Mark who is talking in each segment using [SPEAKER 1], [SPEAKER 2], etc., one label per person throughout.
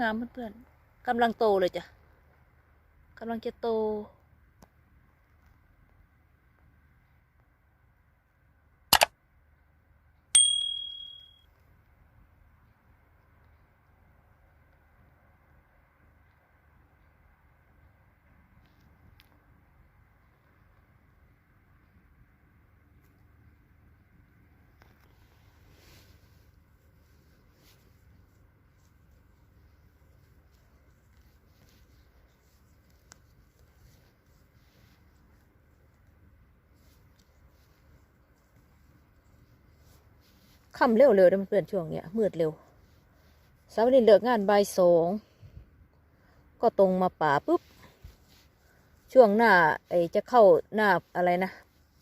[SPEAKER 1] งามเพื่อนๆกำลังโตเลยจ้ะกำลังจะโต ค่ำเร็วเร็วๆนะเพื่อนช่วงเนี้ยมืดเร็วสาวนินเลิกงานบ่ายสองก็ตรงมาป่าปุ๊บ ช่วงหน้าไอจะเข้าหน้าอะไรนะ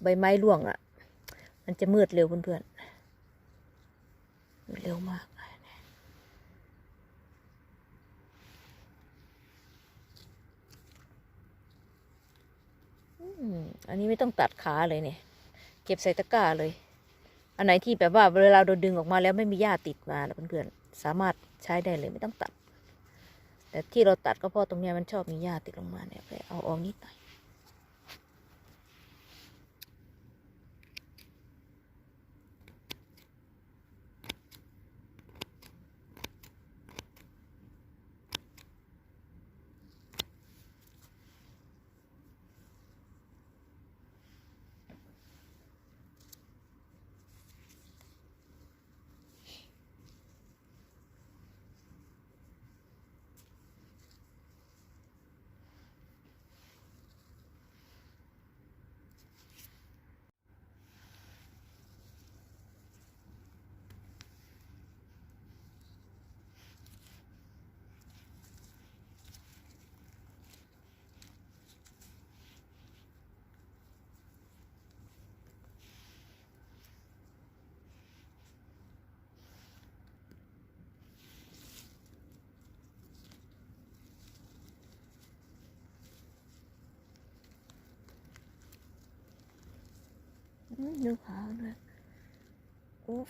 [SPEAKER 1] ใบไม้ร่วงอะ่ะ มันจะมืดเร็วเพื่อนๆเร็วมากอันนี้ไม่ต้องตัดขาเลยเนี่ย เก็บใส่ตะกร้าเลย อันไหนที่แบบว่าเวลาเราดึงออกมาแล้วไม่มีหญ้าติดมาเพื่อนๆสามารถใช้ได้เลยไม่ต้องตัด แต่ที่เราตัดก็เพราะตรงเนี้ยมันชอบมีหญ้าติดลงมาเนี่ยไปเอาออกนิดหน่อย ดูขาวด้วยอุ๊บ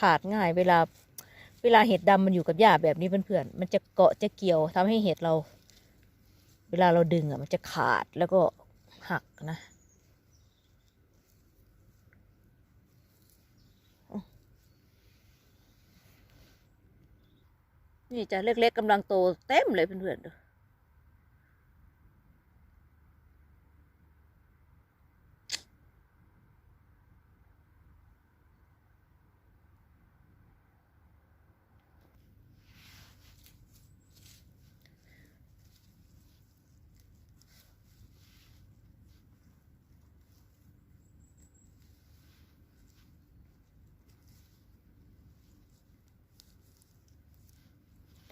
[SPEAKER 1] ขาดง่าย เวลา เวลาเห็ดดำมันอยู่กับหญ้าแบบนี้เพื่อนๆมันจะเกาะจะเกี่ยวทำให้เห็ดเรา เวลาเราดึงอะ มันจะขาดแล้วก็หักนะนี่จะเล็กๆกำลังโตเต็มเลยเพื่อนๆ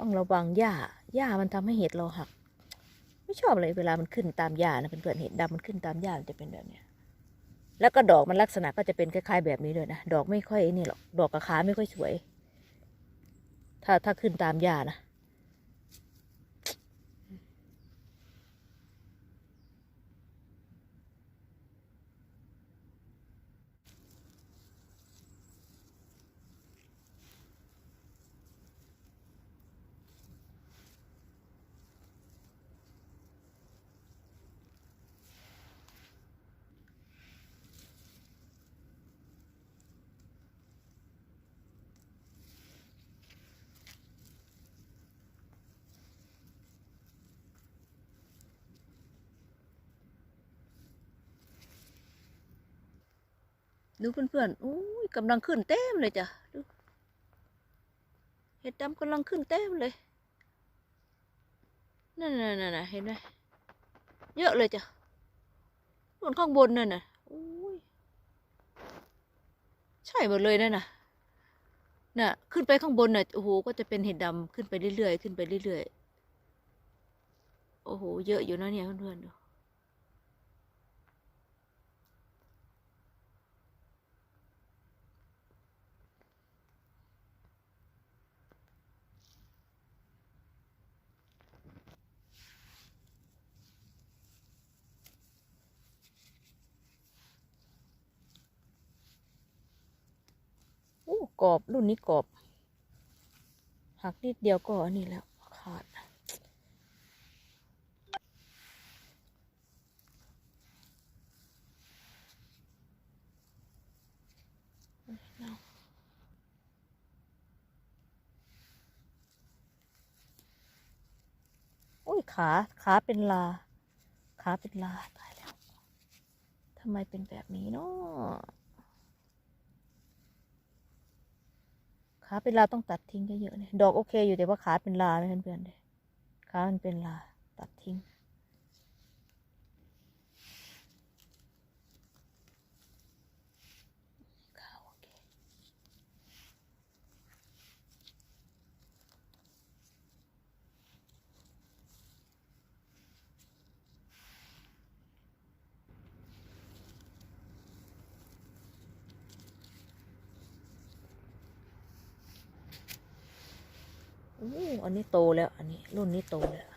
[SPEAKER 1] ต้องระวังหญ้าหญ้ามันทำให้เห็ดเราหัก ไม่ชอบเลยเวลามันขึ้นตามหญ้านะเพื่อนๆเห็ดดำมันขึ้นตามหญ้ามันจะเป็นแบบเนี้ยแล้วก็ดอกมันลักษณะก็จะเป็นคล้ายๆแบบนี้เลยนะดอกไม่ค่อยนี่หรอกดอกกระขาไม่ค่อยสวย ถ้าถ้าขึ้นตามหญ้านะ ดูเพื่อนๆอุ้ยกำลังขึ้นเต็มเลยจ้ะดูเห็ดดำกำลังขึ้นเต็มเลยนั่นน่ะน่ะเห็นไหมเยอะเลยจ้ะส่วนข้างบนนั่นน่ะอุ้ยใช่หมดเลยนั่นน่ะน่ะ ขึ้นไปข้างบนน่ะโอ้โหก็จะเป็นเห็ดดำขึ้นไปเรื่อยๆขึ้นไปเรื่อยๆโอ้โห เยอะอยู่นะเนี่ยเพื่อนๆดู โอ้ กรอบรุ่นนี้กรอบ หักนิดเดียวก็อันนี้แล้วขาด โอ้ยขา ขาเป็นลา ขาเป็นลา ตายแล้ว ทำไมเป็นแบบนี้เนาะ ขาเป็นลาต้องตัดทิ้งเยอะๆเนี่ยดอกโอเคอยู่แต่ว่าขาเป็นลาเพื่อนๆเลยขามันเป็นลาตัดทิ้ง อันนี้โตแล้ว อันนี้รุ่นนี้โตแล้ว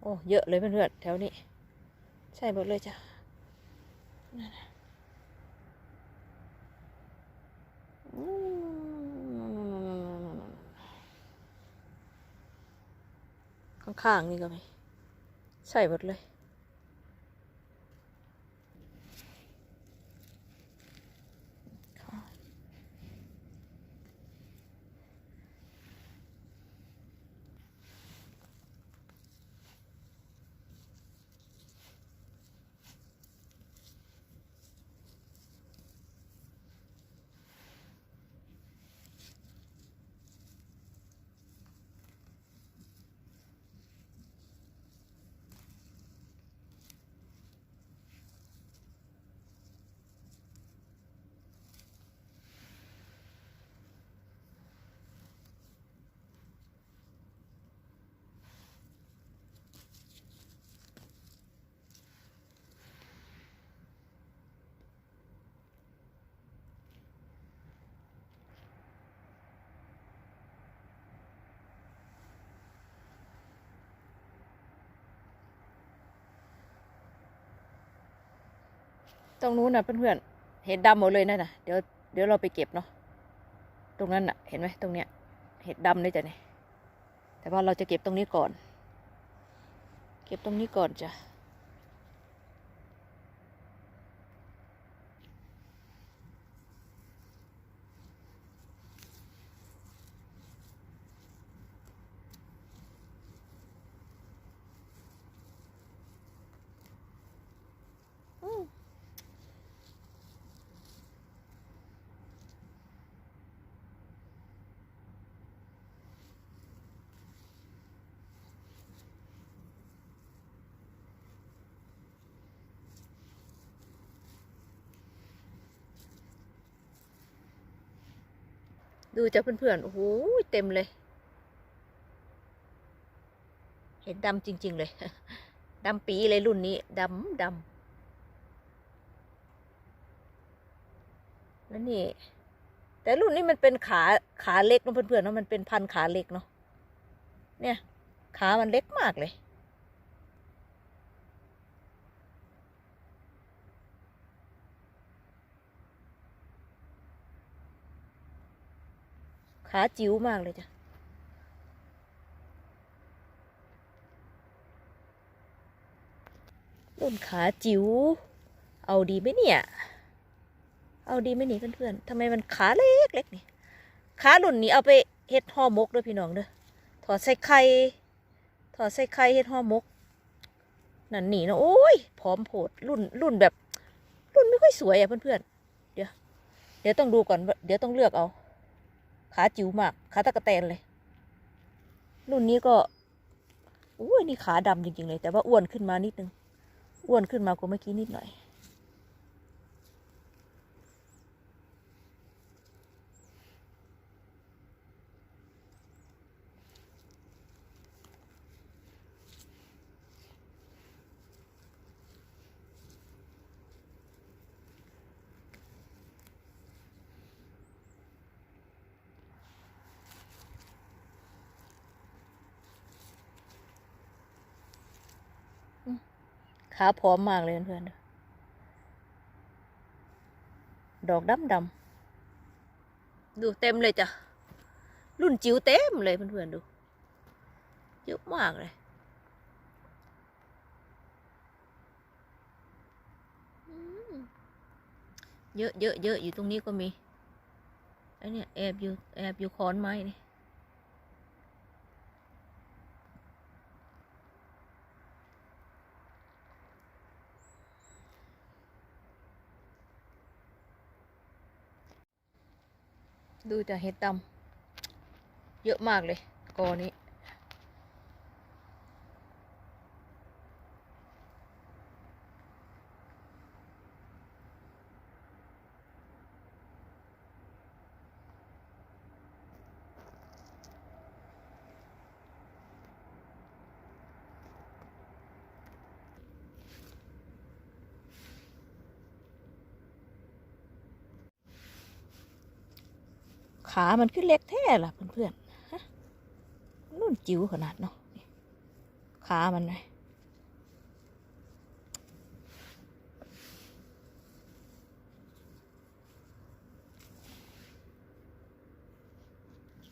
[SPEAKER 1] โอ้ เยอะเลยเพื่อนๆแถวนี้ ใช่หมดเลยจ้ะนั่นน่ะอืม ข้างนี่ก็มีใช่หมดเลย ค่ะ ตรงนู้นน่ะเพื่อนๆเห็ดดำหมดเลยนั่นน่ะเดี๋ยวเดี๋ยวเราไปเก็บเนาะตรงนั้นน่ะ เห็นไหมตรงเนี้ย เห็ดดำเลยจ้ะเนี่ยแต่ว่าเราจะเก็บตรงนี้ก่อน เก็บตรงนี้ก่อนจ้ะ ดูจะเพื่อนๆโอ้โหเต็มเลย เห็นดำจริง ๆ เลยดำปีเลยรุ่นนี้ดำดำแล้วนี่ แต่รุ่นนี้มันเป็นขาขาเล็กเนอะเพื่อนๆเนาะมันเป็นพันขาเล็กเนาะเนี่ย ขามันเล็กมากเลย ขาจิ๋วมากเลยจ้ะ รุ่นขาจิ๋ว เอาดีไหมเนี่ย เอาดีไหมนี่เพื่อนๆทำไมมันขาเล็กเล็กนี่ ขารุ่นนี้เอาไปเฮ็ดห่อมกด้วยพี่น้องเด้อ ถอดใส่ไข่ ถอดใส่ไข่เฮ็ดห่อมก นั่นนี่นะโอ้ยผอมโผดรุ่นรุ่นแบบ รุ่นไม่ค่อยสวยอะเพื่อนๆ เดี๋ยว เดี๋ยวต้องดูก่อน เดี๋ยวต้องเลือกเอา ขาจิ๋วมาก ขาตะกะแตนเลย รุ่นนี้ก็อุ้ยนี่ขาดำจริงๆเลย แต่ว่าอ้วนขึ้นมานิดนึง อ้วนขึ้นมากว่าเมื่อกี้นิดหน่อย ขาผอมมากเลยเพื่อนๆดอกดำดำดูเต็มเลยจ้ะ รุ่นจิ๋วเต็มเลยเพื่อนๆดูเยอะมากเลยเยอะเยอะเยอะอยู่ตรงนี้ก็มีไอเนี่ยแอบอยู่แอบอยู่คอนไม้นี่ ดูจะเห็ดดำเยอะมากเลยกอนี้ ขามันขึ้นเล็กแท้ล่ะเพื่อนๆฮะรุ่นจิ๋วขนาดเนาะขามันเลย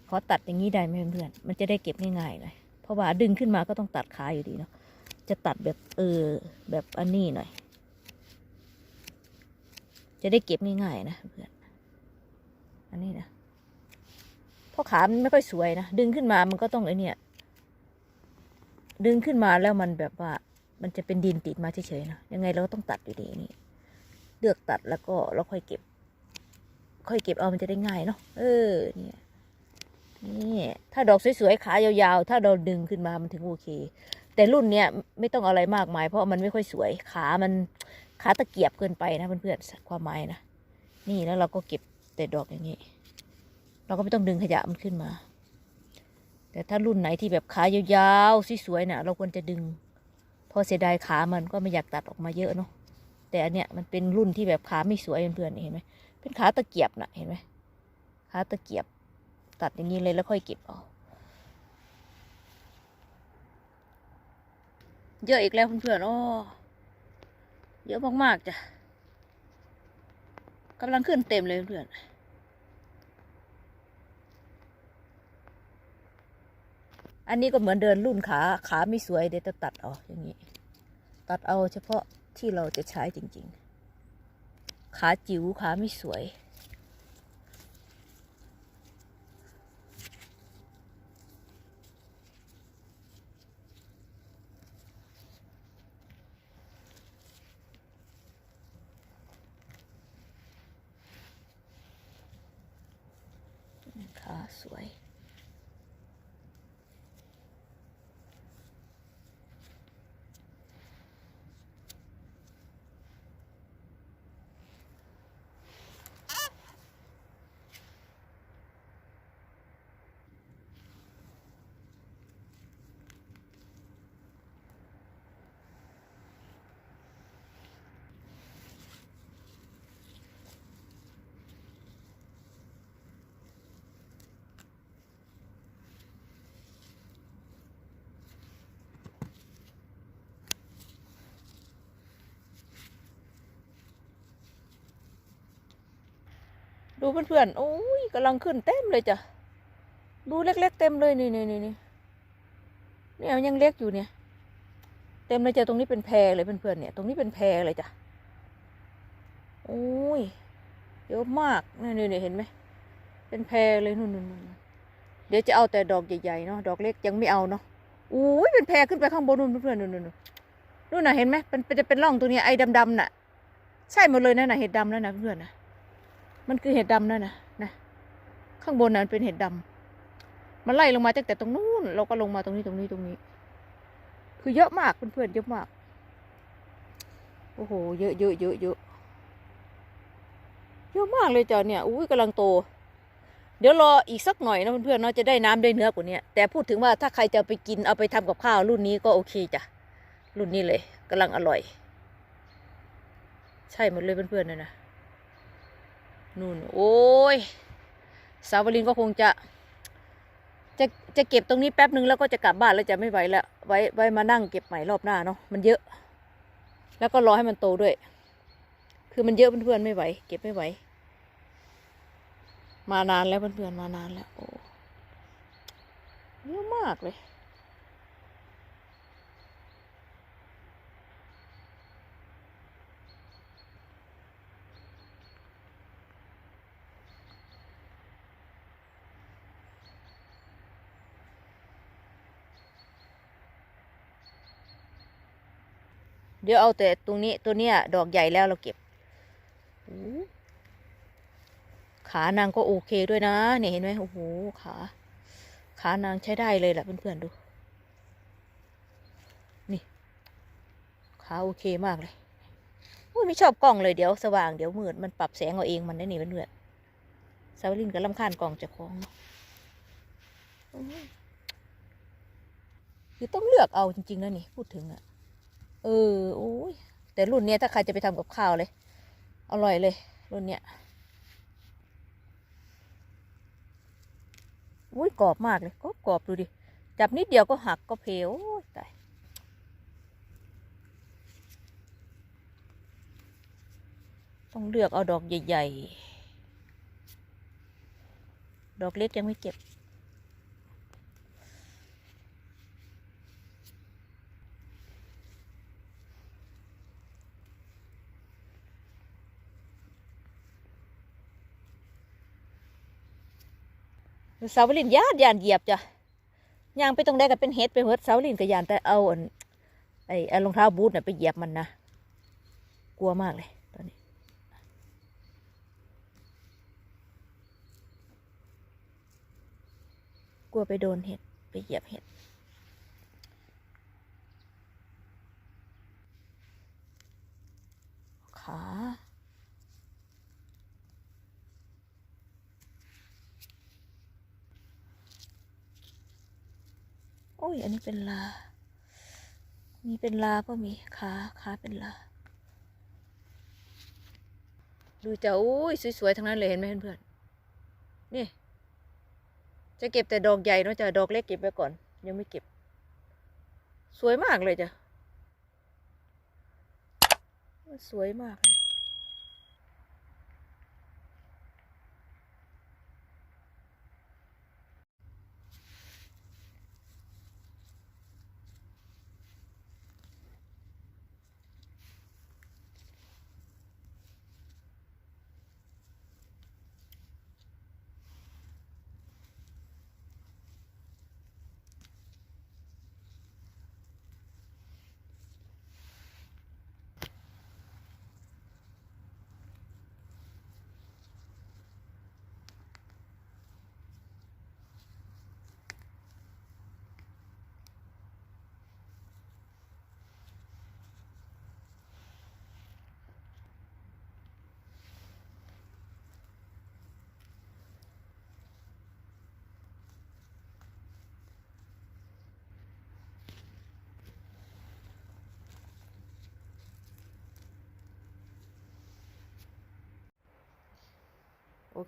[SPEAKER 1] ขอตัดอย่างนี้ได้ไหมเพื่อนๆมันจะได้เก็บง่ายๆเลยเพราะว่าดึงขึ้นมาก็ต้องตัดขาอยู่ดีเนาะ จะตัดแบบเออแบบอันนี้หน่อย จะได้เก็บง่ายๆนะเพื่อน อันนี้นะ เพราะขามันไม่ค่อยสวยนะ ดึงขึ้นมามันก็ต้องไอเนี่ย ดึงขึ้นมาแล้วมันแบบว่า มันจะเป็นดินติดมาเฉยๆนะ ยังไงเราก็ต้องตัดอยู่ดีนี่ เลือกตัดแล้วก็เราค่อยเก็บ ค่อยเก็บเอามันจะได้ง่ายเนาะ เออ เนี่ย นี่ ถ้าดอกสวยๆขายาวๆ ถ้าเราดึงขึ้นมามันถึงโอเค แต่รุ่นเนี้ยไม่ต้องอะไรมากมาย เพราะมันไม่ค่อยสวย ขามันขาตะเกียบเกินไปนะเพื่อนๆความหมายนะ นี่แล้วเราก็เก็บแต่ดอกอย่างนี้ เราก็ไม่ต้องดึงขยะมันขึ้นมา แต่ถ้ารุ่นไหนที่แบบขายาวๆสวยๆน่ะ เราควรจะดึงเพอเสียดายขามันก็ไม่อยากตัดออกมาเยอะเนาะแต่อันเนี้ยมันเป็นรุ่นที่แบบขาไม่สวยเพื่อนๆเห็นไหมเป็นขาตะเกียบน่ะเห็นไหมขาตะเกียบ ตัดอย่างนี้เลยแล้วค่อยเก็บเอาเยอะอีกแล้วเพื่อนๆโอ้เยอะมากๆจ้ะกำลังขึ้นเต็มเลยเพื่อน อันนี้ก็เหมือนเดินรุ่นขาขาไม่สวยเดี๋ยวจะตัดออกอย่างนี้ ตัดเอาเฉพาะที่เราจะใช้จริง ๆ ขาจิ๋วขาไม่สวย ขาสวย ดูเพื่อนๆโอ้ยกำลังขึ้นเต็มเลยจ้ะ ดูเล็กๆเต็มเลยนี่นี่นี่นี่เนี่ยมันยังเล็กอยู่เนี่ย เต็มเลยจ้ะตรงนี้เป็นแพรเลยเพื่อนๆเนี่ย ตรงนี้เป็นแพรเลยจ้ะโอ้ยเยอะมากนี่นี่นี่เห็นไหมเป็นแพรเลยนู่นนู่นเดี๋ยวจะเอาแต่ดอกใหญ่ๆเนาะดอกเล็กยังไม่เอาเนาะอุ้ยเป็นแพรขึ้นไปข้างบนนู่นเพื่อนๆนู่นนู่นนู่นน่ะเห็นไหมเป็นจะเป็นร่องตรงนี้ไอ้ดำๆน่ะ ใช่หมดเลยนั่นนะเห็ดดำนั่นนะเพื่อนๆนะ มันคือเห็ดดำนั่นนะนะ ข้างบนนั้นเป็นเห็ดดำมันไล่ลงมาตั้งแต่ตรงนู้น เราก็ลงมาตรงนี้ตรงนี้ตรงนี้ คือเยอะมากเพื่อนๆเยอะมาก โอ้โห เยอะเยอะเยอะเยอะเยอะมากเลยจ้ะเนี่ย อุ้ยกำลังโต เดี๋ยวรออีกสักหน่อยนะเพื่อนๆเนาะจะได้น้ำได้เนื้อกว่านี้แต่พูดถึงว่าถ้าใครจะไปกินเอาไปทำกับข้าวรุ่นนี้ก็โอเคจ้ะ รุ่นนี้เลยกำลังอร่อย ใช่หมดเลยเพื่อนๆนะนะ นู่นโอ้ยสาวลินก็คงจะ จะจะเก็บตรงนี้แป๊บนึงแล้วก็จะกลับบ้านแล้วจะไม่ไหวแล้วไว้ไว้มานั่งเก็บใหม่รอบหน้าเนาะมันเยอะ แล้วก็รอให้มันโตด้วย คือมันเยอะเพื่อนๆไม่ไหว เก็บไม่ไหว มานานแล้วเพื่อนๆมานานแล้วโอ้เยอะมากเลย เดี๋ยวเอาแต่ตรงนี้ตัวเนี้ยดอกใหญ่แล้วเราเก็บขานางก็โอเคด้วยนะ เนี่ยเห็นไหมโอ้โหขา ขานางใช้ได้เลยแหละเพื่อนๆดู นี่ ขาโอเคมากเลยโอ้ยไม่ชอบกล้องเลยเดี๋ยวสว่างเดี๋ยวมืดมันปรับแสงเอาเองมันได้หนิเพื่อนๆสาวลินก็ลำคาญกล้องจะคล้องคือต้องเลือกเอาจริงๆนะนี่พูดถึงอะ เออโอ้ยแต่รุ่นเนี้ยถ้าใครจะไปทำกับข้าวเลย อร่อยเลย รุ่นเนี้ยอุ้ยกรอบมากเลยกรอบกรอบดูดิ จับนิดเดียวก็หักก็เพลยตายต้องเลือกเอาดอกใหญ่ ๆ ดอกเล็กยังไม่เก็บ เสาวลินยานยานเหยียบจ้ะยางไปตรงใดก็เป็นเฮ็ดไปเฮ็ดเสาวลินก็ยานแต่เอาไอ้รองเท้าบูทเนี่ยไปเหยียบมันนะกลัวมากเลยตอนนี้กลัวไปโดนเห็ดไปเหยียบเห็ดขา โอ้ ยอันนี้เป็นลา มีเป็นลาก็มีขาขาเป็นลา ดูจะโอ้ยสวยๆทั้งนั้นเลยเห็นไหมเพื่อนๆนี่ จะเก็บแต่ดอกใหญ่เนอะจะดอกเล็กเก็บไว้ก่อน ยังไม่เก็บ สวยมากเลยจ้ะสวยมากเลย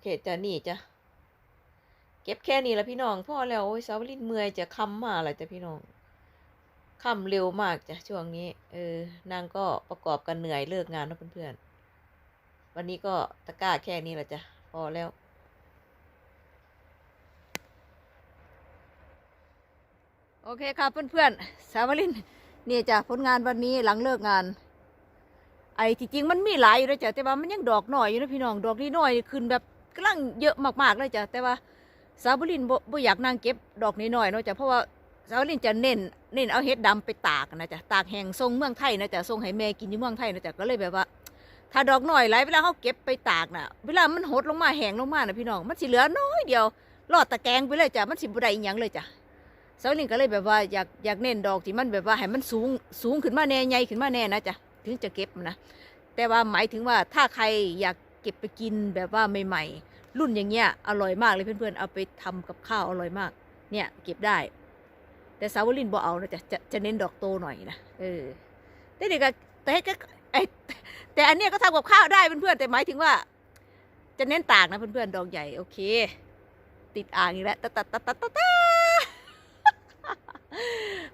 [SPEAKER 1] เคจ้ะนี่จ้ะเก็บแค่นี้ละพี่น้องพ่อแล้วโอ้ยสาวลินเมื่อยจะคำมาละจ้ะพี่น้องคำเร็วมากจ้ะช่วงนี้ เออนางก็ประกอบกันเหนื่อยเลิกงานนะเพื่อนๆวันนี้ก็ตะกร้าแค่นี้ละจ้ะพอแล้วโอเคครับเพื่อนๆ สาวลินนี่จ้ะผลงานวันนี้หลังเลิกงาน ไอ้ที่จริงมันมีหลายอยู่เลยจ้ะแต่ว่ามันยังดอกหน่อยอยู่นะพี่น้องดอกนี้น้อยขึ้นแบบ กำลังเยอะมากๆเลยจ้ะแต่ว่าสาวลินบ่บอยากนั่งเก็บดอกน้อยๆเนาะจ้ะเพราะว่าสาวลินจะเน้นเน้นเอาเห็ดดำไปตากนะจ้ะตากแห้งส่งเมืองไทยนะจ้ะส่งให้แม่กินที่เมืองไทยนะจ้ะก็เลยแบบว่า ถ้าดอกหน่อยไรเวลาเขาเก็บไปตากน่ะ เวลามันหดลงมาแห้งลงมานะพี่น้องมันสิเหลือน้อยเดียวรอดตะแกรงไปเลยจ้ะมันสิบ่ได้อีหยังเลยจ้ะสาวลินก็เลยแบบว่าอยากอยากเน้นดอกที่มันแบบว่าให้มันสูงสูงขึ้นมาแน่ใหญ่ขึ้นมาแน่นะจ้ะถึงจะเก็บนะแต่ว่าหมายถึงว่าถ้าใครอยาก เก็บไปกินแบบว่าใหม่ๆ รุ่นอย่างเงี้ยอร่อยมากเลยเพื่อนๆ เอาไปทำกับข้าวอร่อยมาก เนี่ยเก็บได้ แต่สาวลินบ่เอานะจะจะจะเน้นดอกโตหน่อยนะเออแต่เด็กก็แต่ก็ไอแต่อันเนี้ยก็ทำกับข้าวได้เพื่อนๆแต่หมายถึงว่า จะเน้นตากนะเพื่อนๆดอกใหญ่โอเค ติดอ่างอีกแล้วตะตะตะตะตะตะ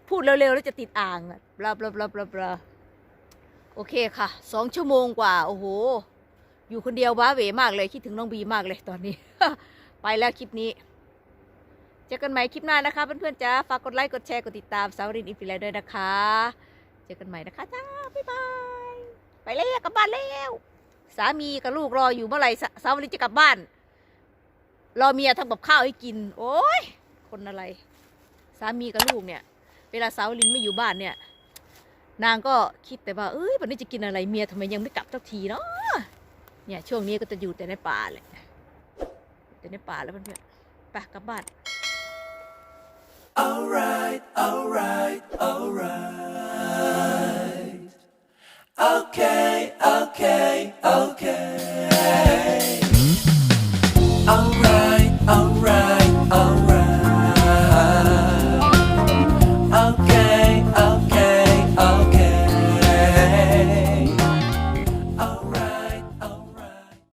[SPEAKER 1] พูดเร็วๆแล้วจะติดอ่างอะลาบลาบลาบลาบลาโอเคค่ะสองชั่วโมงกว่า โอ้โห อยู่คนเดียวว้าเหวมากเลยคิดถึงน้องบีมากเลยตอนนี้ ไปแล้วคลิปนี้ เจอกันใหม่คลิปหน้านะคะเพื่อนๆจ้าฝากกดไลค์กดแชร์กดติดตามสาวรินอินฟิลด้วยนะคะ เจอกันใหม่นะคะจ้าบ๊ายบายไปแล้วกลับบ้านแล้วสามีกับลูกรออยู่เมื่อไหร่สาวรินจะกลับบ้านรอเมียทำกับข้าวให้กิน โอ้ยคนอะไร สามีกับลูกเนี่ย เวลาสาวลินไม่อยู่บ้านเนี่ย นางก็คิดแต่ว่าเอ้ยวันนี้จะกินอะไรเมียทำไมยังไม่กลับสักทีเนาะ เนี่ย ช่วงนี้ก็จะอยู่แต่ในป่าแหละแต่ในป่าแล้วเพื่อนๆไปกลับบ้าน
[SPEAKER 2] Alright, alright, alright. Okay, okay, okay.